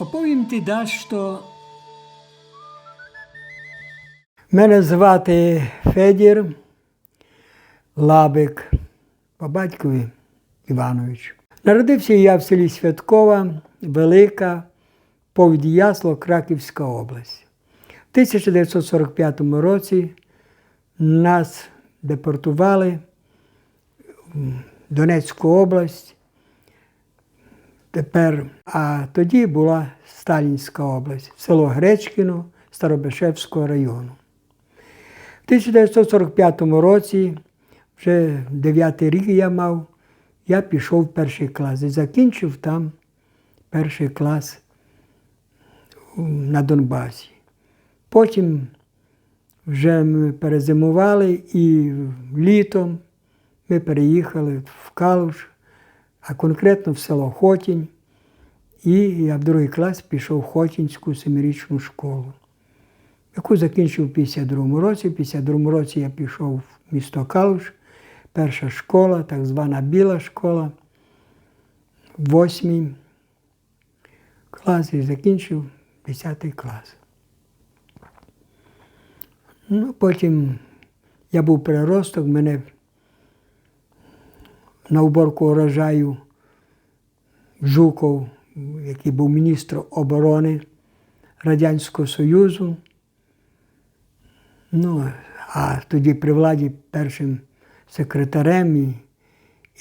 Оповім ти дасть, що Мене звати Федір Лабик, по батькові Іванович. Народився я в селі Святкова, Велика, повід Ясло, Краківська область. В 1945 році нас депортували в Донецьку область. Тепер, а тоді була Сталінська область, село Гречкіно Старобешевського району. В 1945 році, вже 9 рік я мав, я пішов в перший клас і закінчив там перший клас на Донбасі. Потім вже ми перезимували і літом ми переїхали в Калуш, а конкретно в село Хотінь. І я в другий клас пішов в Хотінську семирічну школу, яку закінчив у 52-му році. В 52-му році я пішов в місто Калуш, перша школа, так звана Біла школа, восьмий клас і закінчив 10 клас. Ну, потім я був переросток, мене на уборку урожаю Жуков, який був міністром оборони Радянського Союзу. Ну, а тоді при владі першим секретарем і,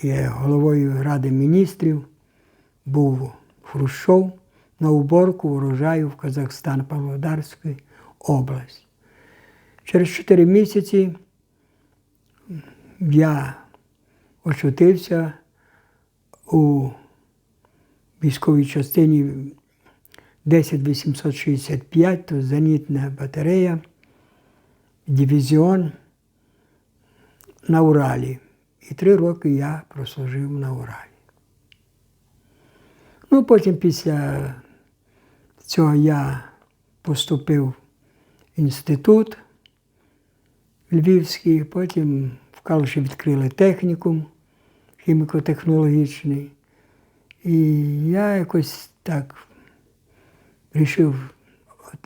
і головою Ради міністрів був Хрущов на уборку урожаю в Казахстан, Павлодарську область. Через 4 місяці я очутився у військовій частині 10865, то зенітна батарея, дивізіон на Уралі. І три роки я прослужив на Уралі. Ну, потім після цього я поступив в інститут Львівський, потім в Калуші відкрили технікум хіміко-технологічний. І я якось так вирішив,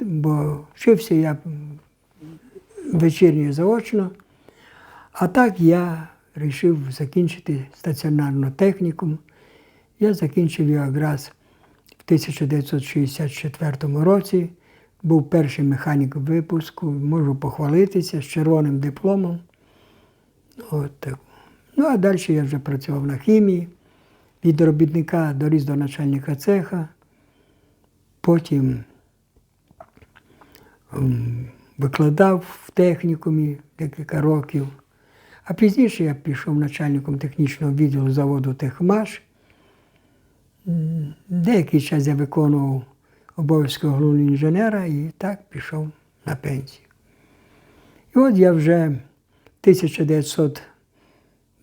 бо вчився я вечірньо заочно, а так я вирішив закінчити стаціонарну технікум. Я закінчив його якраз в 1964 році. Був перший механік випуску, можу похвалитися з червоним дипломом. От так. Ну, а далі я вже працював на хімії, від робітника доріс до начальника цеха, потім ем, викладав в технікумі декілька років. А пізніше я пішов начальником технічного відділу заводу Техмаш. Деякий час я виконував обов'язки головного інженера і так пішов на пенсію. І от я вже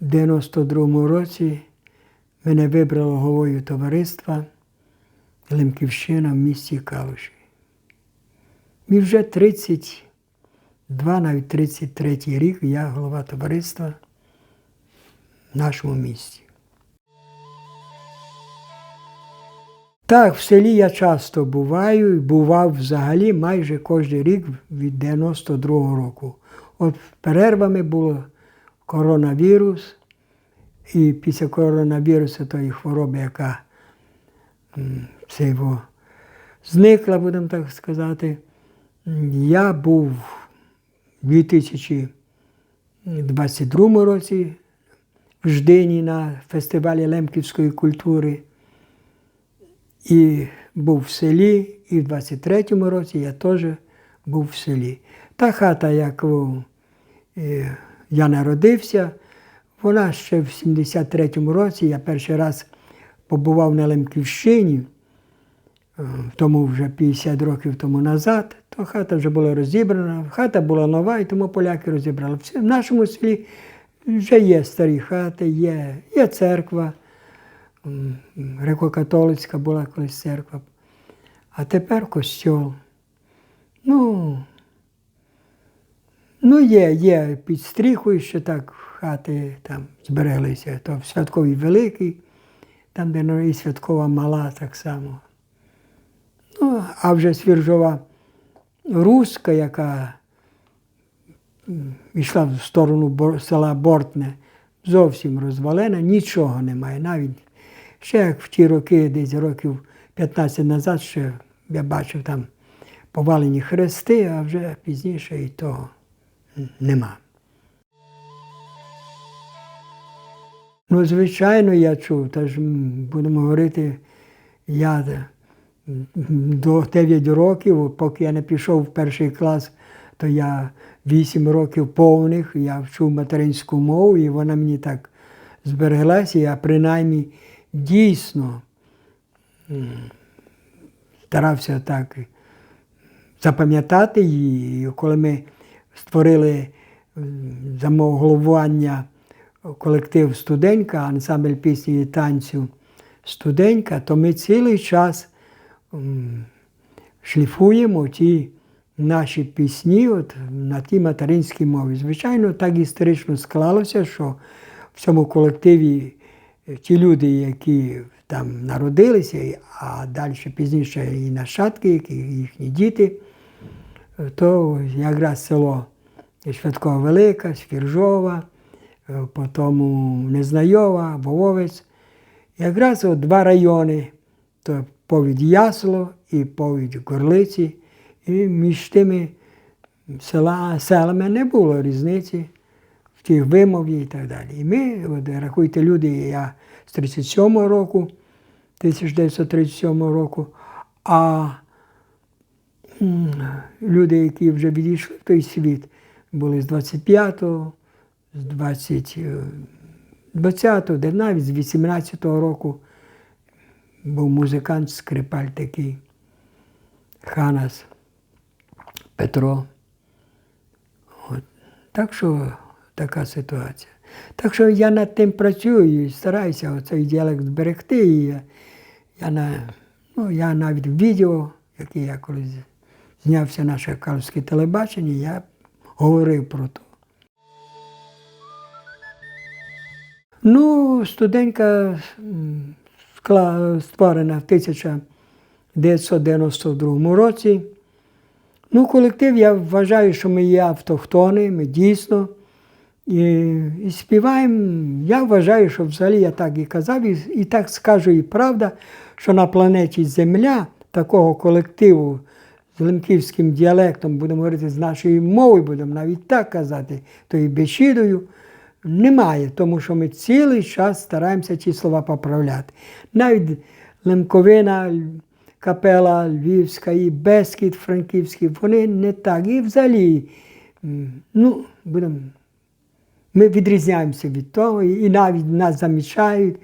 в 1992 році мене вибрало головою товариства Лемківщина в місті Калуші. І вже 32, навіть 33 рік я голова товариства в нашому місті. Так, в селі я часто буваю і бував взагалі майже кожен рік від 92-го року. От перервами було коронавірус, і після коронавірусу тої хвороби, яка м, його зникла, будемо так сказати, я був у 2022 році в Ждині на фестивалі Лемківської культури. І був в селі, і в 23-му році я теж був в селі. Та хата, яку е, я народився, вона ще в 73-му році, я перший раз побував на Лемківщині, е, тому вже 50 років тому назад, то хата вже була розібрана, хата була нова, і тому поляки розібрали. В нашому селі вже є старі хати, є, є церква. Греко-католицька була колись церква. А тепер костьол. Ну, ну є, є під стріхою ще так хати там збереглися. То в святковій великий, там, де ну, і святкова мала так само. а вже Свіржова Руська, яка йшла в сторону села Бортне, зовсім розвалена, нічого немає. Навіть ще як в ті роки, десь років 15 назад, ще я бачив там повалені хрести, а вже пізніше і того нема. Ну, звичайно, я чув, та ж будемо говорити, я до 9 років, поки я не пішов в перший клас, то я 8 років повних, я вчив материнську мову, і вона мені так збереглася. Я принаймні дійсно старався так запам'ятати її. І коли ми створили за мого головування колектив студенька, ансамбль пісні і танцю студенька, то ми цілий час шліфуємо ті наші пісні от, на тій материнській мові. Звичайно, так історично склалося, що в цьому колективі е, ті люди, які там народилися, а далі пізніше і нащадки, які їхні діти, то якраз село Швидкова Велика, Свіржова, е, потім Незнайова, Вововець. Якраз от два райони, то повід Ясло і повід Горлиці. І між тими села, селами не було різниці в тій вимові і так далі. І ми, от, рахуйте, люди, я з 37-го року, 1937 року, а люди, які вже відійшли в той світ, були з 25-го, з 20, е, 20-го, де навіть з 18-го року був музикант, скрипаль такий, Ханас Петро. От. Так що така ситуація. Так що я над тим працюю і стараюся оцей діалект зберегти. І я, я, на, ну, я навіть відео, яке я колись знявся на Шакалське телебачення, я говорив про то. Ну, студентка створена в 1992 році. Ну, колектив, я вважаю, що ми є автохтони, ми дійсно. І, і співаємо. Я вважаю, що взагалі я так і казав, і, і так скажу, і правда, що на планеті Земля такого колективу з лемківським діалектом, будемо говорити з нашою мовою, будемо навіть так казати, то і бесідою, немає, тому що ми цілий час стараємося ці слова поправляти. Навіть Лемковина, капела Львівська і Бескід Франківський, вони не так. І взагалі, ну, будемо. Ми відрізняємося від того, і навіть нас замічають,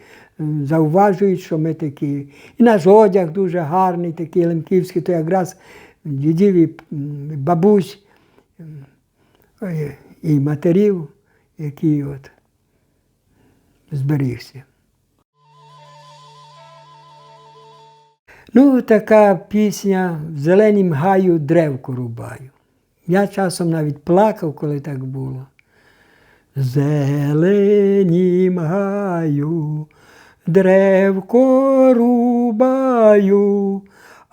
зауважують, що ми такі. І наш одяг дуже гарний, такий лемківський, то якраз дідів і бабусь і матерів, які от зберігся. Ну, така пісня в зеленім гаю древку рубаю. Я часом навіть плакав, коли так було. Зеленім гаю, древко рубаю,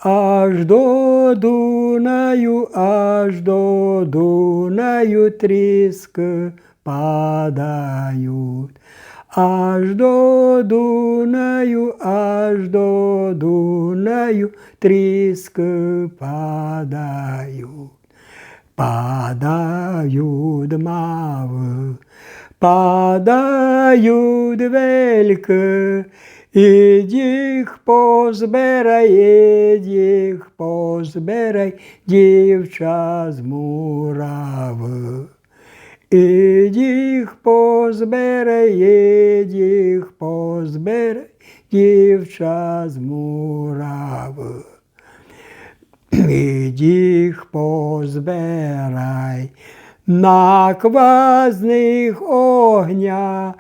аж до Дунаю, аж до Дунаю тріски падають. Аж до Дунаю, аж до Дунаю тріски падають. Падають мави, падають вельки, ідь їх їх позбирай, дівча з мурави. Ідь їх їх позбирай, дівча з мурави. Ідь їх позбирай на квазних огня,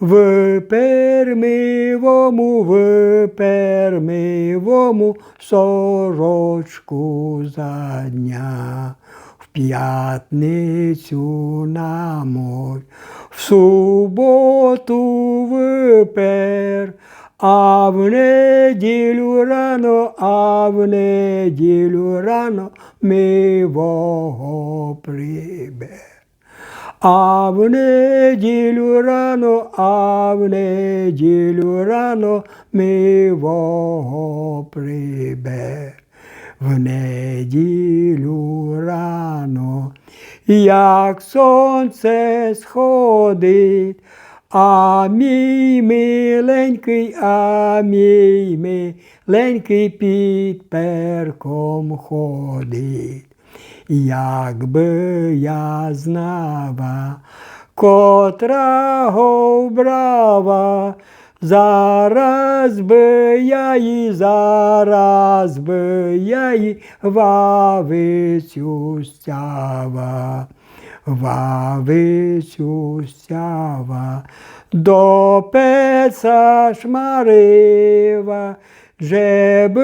в пермивому, в пермивому сорочку за дня. В п'ятницю на мой, в суботу випер, а в неділю рано, а в неділю рано мивого прибере. А в неділю рано, а в неділю рано мивого прибер. В неділю рано, як сонце сходить, а мій миленький, а мій миленький під перком ходить. Якби я знала, котра го вбрава, зараз би я її, зараз би я її вавицю стява, вавицю стява, до пеца шмарива, Жеб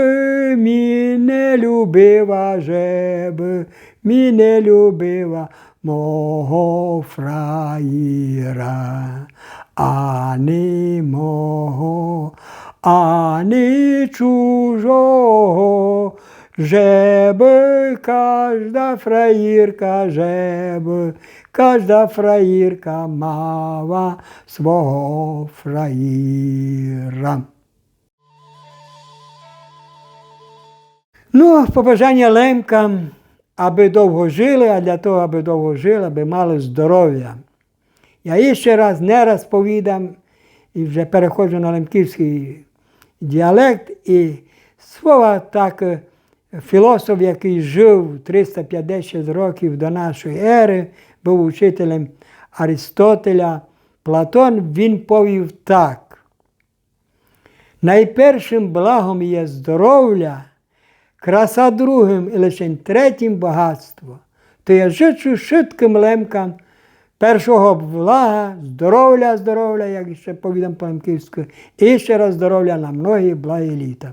мі не любила, жеб мі не любила мого фраїра, ані мого, ані чужого. Жеб кажда кажда фраїрка мала свого фраїра. Ну, побажання лемкам, аби довго жили, а для того, аби довго жили, аби мали здоров'я. Я ще раз не раз повідам і вже переходжу на лемківський діалект. І слово так, е, філософ, який жив 350 років до нашої ери, був учителем Аристотеля, Платон, він повів так. Найпершим благом є здоров'я, краса другим і лише третім багатство. То я жичу швидким лемкам першого блага, здоров'я, здоров'я, як ще повідом по лемківську, і ще раз здоров'я на многі благі літа.